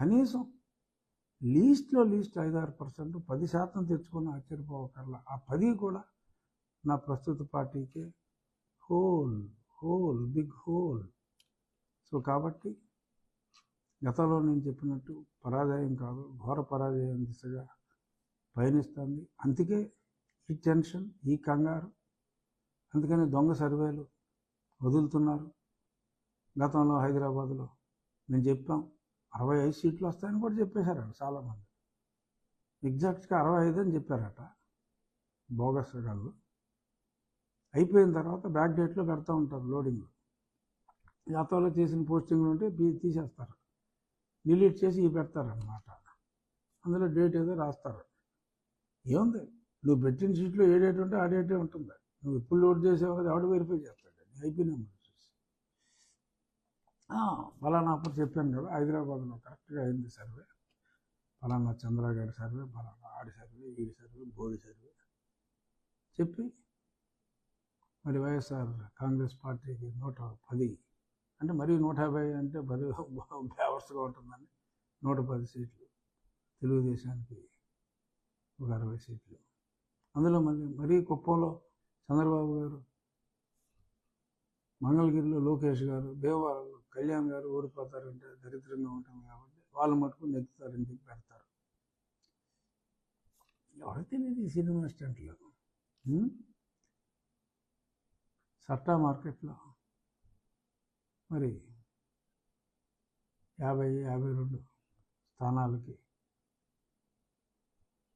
కనీసం లీస్ట్లో లీస్ట్ ఐదారు పర్సెంట్ పది శాతం తెచ్చుకుని ఆశ్చర్యపోవకర్లా. ఆ పది కూడా నా ప్రస్తుత పార్టీకే. Hole hole big hole. So కాబట్టి గతంలో నేను చెప్పినట్టు పరాజయం కాదు ఘోర పరాజయం దిశగా పయనిస్తుంది. అందుకే ఈ టెన్షన్ ఈ కంగారు అందుకని దొంగ సర్వేలు వదులుతున్నారు. గతంలో హైదరాబాద్లో మేము చెప్పాం అరవై ఐదు సీట్లు వస్తాయని కూడా చెప్పేశారట చాలామంది. ఎగ్జాక్ట్గా అరవై ఐదు అని చెప్పారట బోగస్ గారు అయిపోయిన తర్వాత బ్యాక్ డేట్లో పెడతా ఉంటారు లోడింగ్. జాతరలో చేసిన పోస్టింగ్లు ఉంటే తీసేస్తారు. డిలీట్ చేసి ఇవి పెడతారనమాట అందులో డేట్ ఏదో రాస్తారు. ఏముంది? నువ్వు పెట్టిన సీట్లో ఏ డేట్ ఉంటే ఆ డేటే ఉంటుంది. నువ్వు ఎప్పుడు లోడ్ చేసేవాళ్ళు కదా ఎవడు వెరిఫై చేస్తాడు. నీ ఐపీ నెంబర్ ఫలానా అప్పుడు చెప్పాను కదా హైదరాబాద్లో కరెక్ట్గా అయింది సర్వే. ఫలానా చంద్ర గారి సర్వే ఫలానా ఆడి సర్వే ఈడి సర్వే బోడి సర్వే. చెప్పి మరి వైఎస్ఆర్ కాంగ్రెస్ పార్టీకి నూట పది అంటే మరీ నూట యాభై అంటే పది బేవర్స్గా ఉంటుందని నూట పది సీట్లు. తెలుగుదేశానికి ఒక అరవై సీట్లు. అందులో మళ్ళీ మరీ కుప్పంలో చంద్రబాబు గారు మంగళగిరిలో లోకేష్ గారు దేవవారంలో కళ్యాణ్ గారు ఓడిపోతారంటే దరిద్రంగా ఉంటుంది కాబట్టి వాళ్ళు మటుకు నెగ్గుతారని చెప్పి పెడతారు. ఎవరికి తెలియదు ఈ సినిమా స్టంట్లో సట్టా మార్కెట్లో మరి యాభై యాభై రెండు స్థానాలకి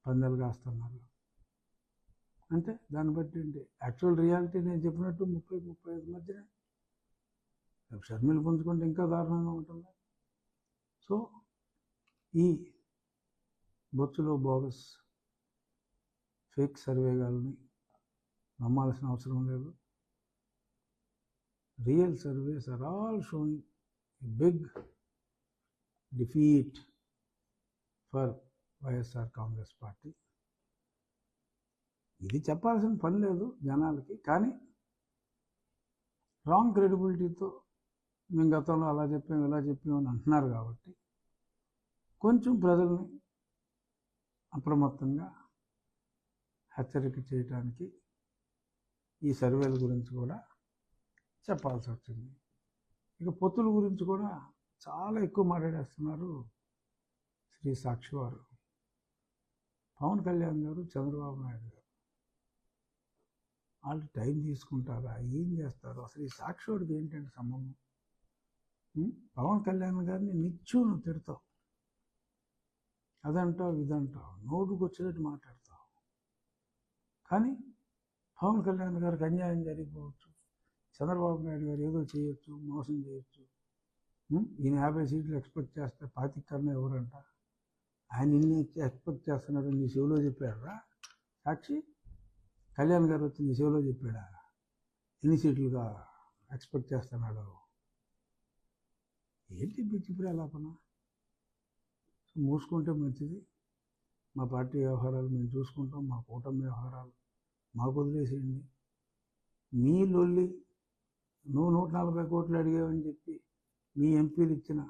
పందాలు కాస్తున్నారు. అంటే దాన్ని బట్టి ఏంటి? యాక్చువల్ రియాలిటీ నేను చెప్పినట్టు ముప్పై ముప్పై ఐదు మధ్యనే షర్మిలు పుంజుకుంటే ఇంకా దారుణంగా ఉంటుంది. సో ఈ బొచ్చులో బోగస్ ఫేక్ సర్వేగాల్ని నమ్మాల్సిన అవసరం లేదు. Real surveys are all showing big defeat for YSR Congress party. ఇది చెప్పాల్సిన పని లేదు జనాలకి కానీ రాంగ్ క్రెడిబిలిటీతో మేము గతంలో అలా చెప్పాం ఇలా చెప్పాం అని అంటున్నారు కాబట్టి కొంచెం ప్రజల్ని అప్రమత్తంగా హెచ్చరిక చేయటానికి ఈ సర్వేల గురించి కూడా చెప్పాల్సి వచ్చింది. ఇక పొత్తుల గురించి కూడా చాలా ఎక్కువ మాట్లాడేస్తున్నారు శ్రీ సాక్షి వారు. పవన్ కళ్యాణ్ గారు చంద్రబాబు నాయుడు గారు. వాళ్ళు టైం తీసుకుంటారా? ఏం చేస్తారు? అసలు ఈ సాక్షివాడికి ఏంటంటే సంబంధం? పవన్ కళ్యాణ్ గారిని నిత్యం నువ్వు తిడతావు. అదంటావు ఇదంటావు. నోటుకు వచ్చినట్టు మాట్లాడతావు. కానీ పవన్ కళ్యాణ్ గారికి అన్యాయం జరిగిపోవచ్చు. చంద్రబాబు నాయుడు గారు ఏదో చేయొచ్చు మోసం చేయొచ్చు. ఈయన యాభై సీట్లు ఎక్స్పెక్ట్ చేస్తే పాతిక కన్నా ఎవరంట? ఆయన ఇన్ని ఎక్స్పెక్ట్ చేస్తున్నాడు నీ చెవిలో చెప్పాడురా. సాక్షి కళ్యాణ్ గారు వచ్చి నీ చెవిలో చెప్పాడా? ఎన్ని సీట్లుగా ఎక్స్పెక్ట్ చేస్తున్నాడు? ఏంటి పిచ్చిపురి అలాపన మూసుకుంటే మంచిది. మా పార్టీ వ్యవహారాలు మేము చూసుకుంటాం మా కూటమి వ్యవహారాలు మాకు వదిలేసేయండి. మీ లొల్లి నువ్వు నూట నలభై కోట్లు అడిగావని చెప్పి మీ ఎంపీలు ఇచ్చిన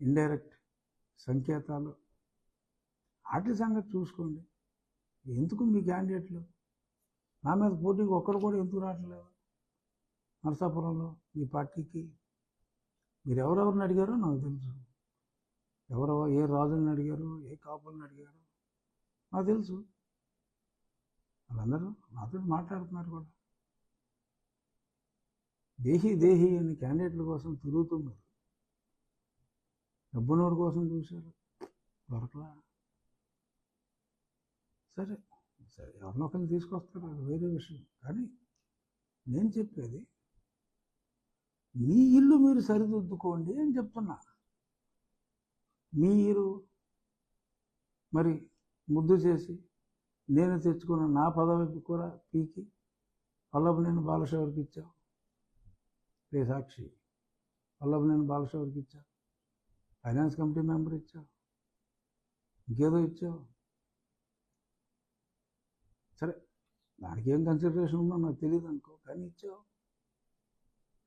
ఇండైరెక్ట్ సంకేతాలు. వాటి సంగతి చూసుకోండి. ఎందుకు మీ క్యాండిడేట్లు? నా మీద పోటీకి ఒక్కడు కూడా ఎందుకు రావట్లేదు? నరసాపురంలో మీ పార్టీకి మీరు ఎవరెవరిని అడిగారో నాకు తెలుసు. ఎవరెవరు ఏ రాజుని అడిగారు ఏ కాపుల్ని అడిగారు నాకు తెలుసు. వాళ్ళందరూ నాతో మాట్లాడుతున్నారు కూడా. దేహి దేహి అని క్యాండిడేట్ల కోసం తిరుగుతున్నారు డబ్బునోడి కోసం చూశారు. దొరకలా. సరే. సరే ఎవరినొకరిని తీసుకొస్తారు. అది వేరే విషయం. కానీ నేను చెప్పేది మీ ఇల్లు మీరు సరిదిద్దుకోండి అని చెప్తున్నా. మీరు మరి ముద్దు చేసి నేను తెచ్చుకున్న నా పదవి కూడా పీకి వల్లభనేని బాలశౌరికి ఇచ్చావు. రే సాక్షి వల్లభనేని బాలశౌరికి ఇచ్చావు. ఫైనాన్స్ కమిటీ మెంబర్ ఇచ్చావు. ఇంకేదో ఇచ్చావు. సరే దానికి ఏం కన్సిడరేషన్ ఉందో నాకు తెలియదు అనుకో కానీ ఇచ్చావు.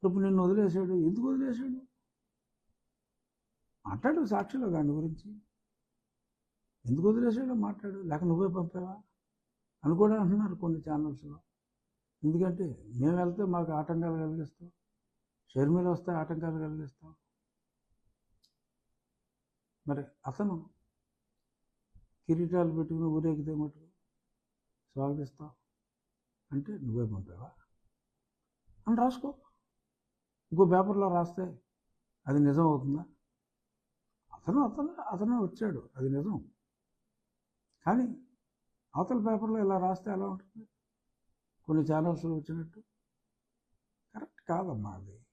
ఇప్పుడు నిన్ను వదిలేశాడు. ఎందుకు వదిలేశాడు? మాట్లాడు సాక్షిలో దాని గురించి. ఎందుకు వదిలేశాడో? మాట్లాడు. లేక నువ్వే పంపావా? అని కూడా అంటున్నారు కొన్ని ఛానల్స్లో ఎందుకంటే మేము వెళ్తే మాకు ఆటంకాలు కలిగిస్తాం. షర్మిల వస్తే ఆటంకాలు కలిగిస్తాం. మరి అతను కిరీటాలు పెట్టుకుని ఊరేగితే మటుకు స్వాగతిస్తావు అంటే నువ్వే పంపావా? అని రాసుకో. ఇంకో పేపర్లో రాస్తే అది నిజం అవుతుందా? అతను అతను అతనే వచ్చాడు. అది నిజం. కానీ అవతల పేపర్లో ఇలా రాస్తే ఎలా ఉంటుంది? కొన్ని ఛానల్స్లో వచ్చినట్టు? కరెక్ట్ కాదమ్మా అది.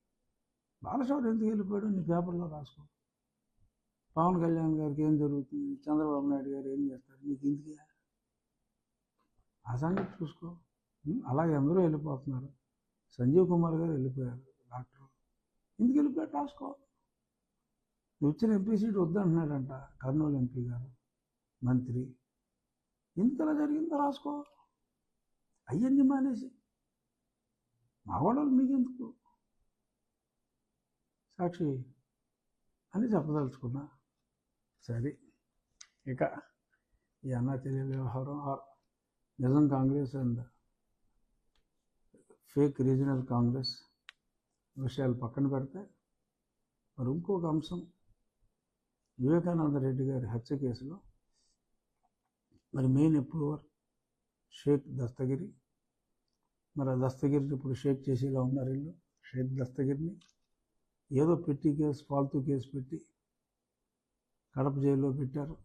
బాలశౌరి ఎందుకు వెళ్ళిపోయాడు? నీ పేపర్లో రాసుకో. పవన్ కళ్యాణ్ గారికి ఏం జరుగుతుంది? చంద్రబాబు నాయుడు గారు ఏం చేస్తారు? నీకు ఎందుకు? ఆ సంగతి చూసుకో. అలాగే అందరూ వెళ్ళిపోతున్నారు. సంజీవ్ కుమార్ గారు వెళ్ళిపోయారు. డాక్టర్ ఎందుకు వెళ్ళిపోయాడు రాసుకో. నువ్వు ఎంపీ సీట్ వద్దంటున్నాడంట కర్నూలు ఎంపీ గారు మంత్రి. ఎందుకు అలా జరిగిందో రాసుకో. అయ్యన్ని మానేసి. మా వాళ్ళు మీకెందుకు? సాక్షి అని చెప్పదలుచుకున్నా. సరే. ఇక ఈ అన్నా తెలియని వ్యవహారం నిజం Congress and fake regional Congress విషయాలు పక్కన పెడితే మరి ఇంకొక అంశం వివేకానంద రెడ్డి గారి హత్య కేసులో మరి మెయిన్ అప్రూవర్ షేక్ దస్తగిరి. మరి ఆ దస్తగిరిని ఇప్పుడు షేక్ చేసేలా ఉన్నారు వీళ్ళు షేక్ దస్తగిరిని. ఏదో పెట్టి కేసు ఫాల్తూ కేసు పెట్టి కడప జైల్లో పెట్టారు.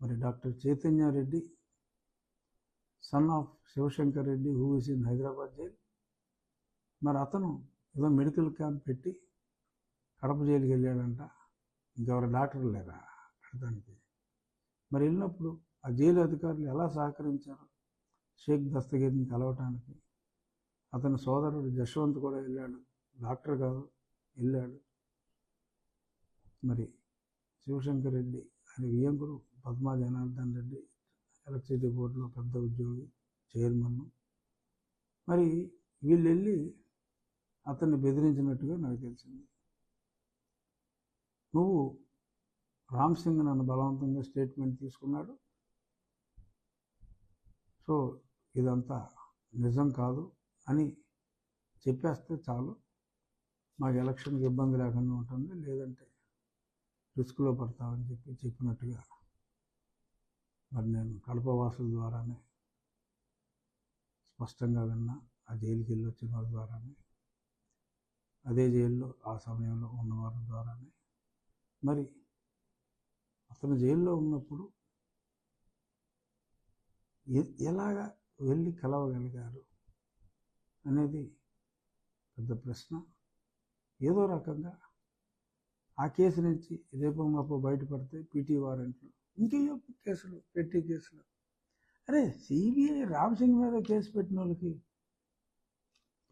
మరి doctor Chaitanya Reddy son of Shivashankar Reddy who is in Hyderabad jail. మరి అతను ఏదో మెడికల్ క్యాంప్ పెట్టి కడప జైలుకి వెళ్ళాడంట. ఇంకెవరు డాక్టర్ లేరా కడతానికి మరి వెళ్ళినప్పుడు ఆ జైలు అధికారులు ఎలా సహకరించారు? షేక్ దస్తగిరిని కలవటానికి. అతని సోదరుడు జశ్వంత్ కూడా వెళ్ళాడు. డాక్టర్ కాదు వెళ్ళాడు. మరి శివశంకర్ రెడ్డి ఆయన వియంకుడు పద్మా జనార్దన్ రెడ్డి ఎలక్ట్రిసిటీ బోర్డులో పెద్ద ఉద్యోగి చైర్మన్. మరి వీళ్ళు వెళ్ళి అతన్ని బెదిరించినట్టుగా నాకు తెలిసింది. నువ్వు రామ్ సింగ్ నన్ను బలవంతంగా స్టేట్మెంట్ తీసుకున్నాడు. సో ఇదంతా నిజం కాదు అని చెప్పేస్తే చాలు. మాకు ఎలక్షన్కి ఇబ్బంది లేకుండా ఉంటుంది. లేదంటే రిస్క్లో పడతామని చెప్పి చెప్పినట్టుగా మరి నేను కడప వాసుల ద్వారానే స్పష్టంగా విన్నా. ఆ జైలుకి వెళ్ళి వచ్చిన వారి ద్వారానే. అదే జైల్లో ఆ సమయంలో ఉన్నవారి ద్వారానే. మరి అతను జైల్లో ఉన్నప్పుడు ఎలాగ ఎలాగా వెళ్ళి కలవగలిగారు అనేది పెద్ద ప్రశ్న. ఏదో రకంగా ఆ కేసు నుంచి రేపు మాపు బయటపడితే పీటీ వారెంట్లు ఇంకేయో కేసులు పెట్టి కేసులు. అరే సిబిఐ రామ్ సింగ్ మీద కేసు పెట్టిన వాళ్ళకి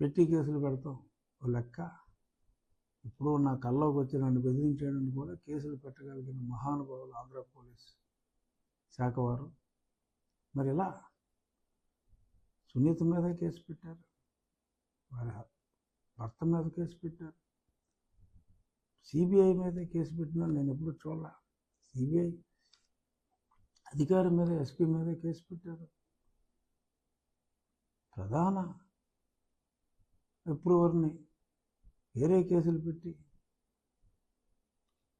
పెట్టి కేసులు పెడతాం. ఓ లెక్క. ఇప్పుడు నా కల్లోకి వచ్చి నన్ను బెదిరించాడని కూడా కేసులు పెట్టగలిగిన మహానుభావులు ఆంధ్ర పోలీస్ శాఖ వారు. మరి ఇలా సునీత మీద కేసు పెట్టారు. వారి భర్త మీద కేసు పెట్టారు. సిబిఐ మీద కేసు పెట్టినా నేను ఎప్పుడు చూడాల. సిబిఐ అధికారి మీద ఎస్పీ మీద కేసు పెట్టారు. ప్రధాన అప్రూవర్ని వేరే కేసులు పెట్టి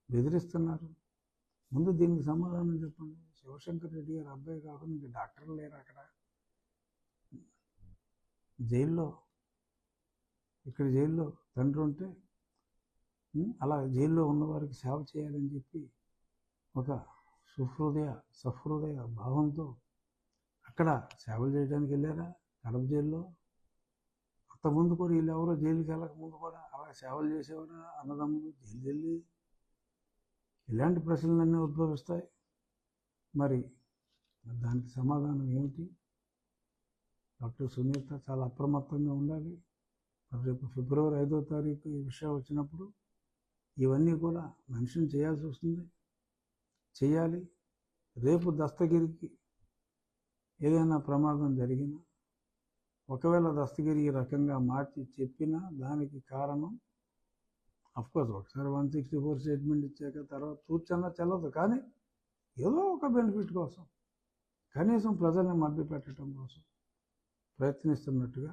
బెదిరిస్తున్నారు. ముందు దీనికి సమాధానం చెప్పండి. శివశంకర్ రెడ్డి గారు అబ్బాయి కాకుండా ఇంకా డాక్టర్లు లేరు అక్కడ. జైల్లో ఇక్కడ జైల్లో తండ్రి ఉంటే అలా జైల్లో ఉన్నవారికి సేవ చేయాలని చెప్పి ఒక సుహృదయ సహృదయ భావంతో అక్కడ సేవలు చేయడానికి వెళ్ళారా? కడప జైల్లో అంతకుముందు కూడా వీళ్ళు ఎవరో జైలుకి వెళ్ళక ముందు కూడా అలా సేవలు చేసేవారా? అన్నదమ్ములు జైలు వెళ్ళి ఇలాంటి ప్రశ్నలన్నీ ఉద్భవిస్తాయి. మరి దానికి సమాధానం ఏమిటి? డాక్టర్ సునీత చాలా అప్రమత్తంగా ఉండాలి. మరి రేపు ఫిబ్రవరి ఐదో తారీఖు ఈ విషయం వచ్చినప్పుడు ఇవన్నీ కూడా మెన్షన్ చేయాల్సి వస్తుంది. చేయాలి. రేపు దస్తగిరికి ఏదైనా ప్రమాదం జరిగినా ఒకవేళ దస్తగిరి ఈ రకంగా మార్చి చెప్పినా దానికి కారణం అఫ్కోర్స్ ఒకసారి వన్ సిక్స్టీ ఫోర్ స్టేట్మెంట్ ఇచ్చాక తర్వాత తూర్చన్నా చెల్లదు కానీ ఏదో ఒక బెనిఫిట్ కోసం కనీసం ప్రజల్ని మభ్య పెట్టడం కోసం ప్రయత్నిస్తున్నట్టుగా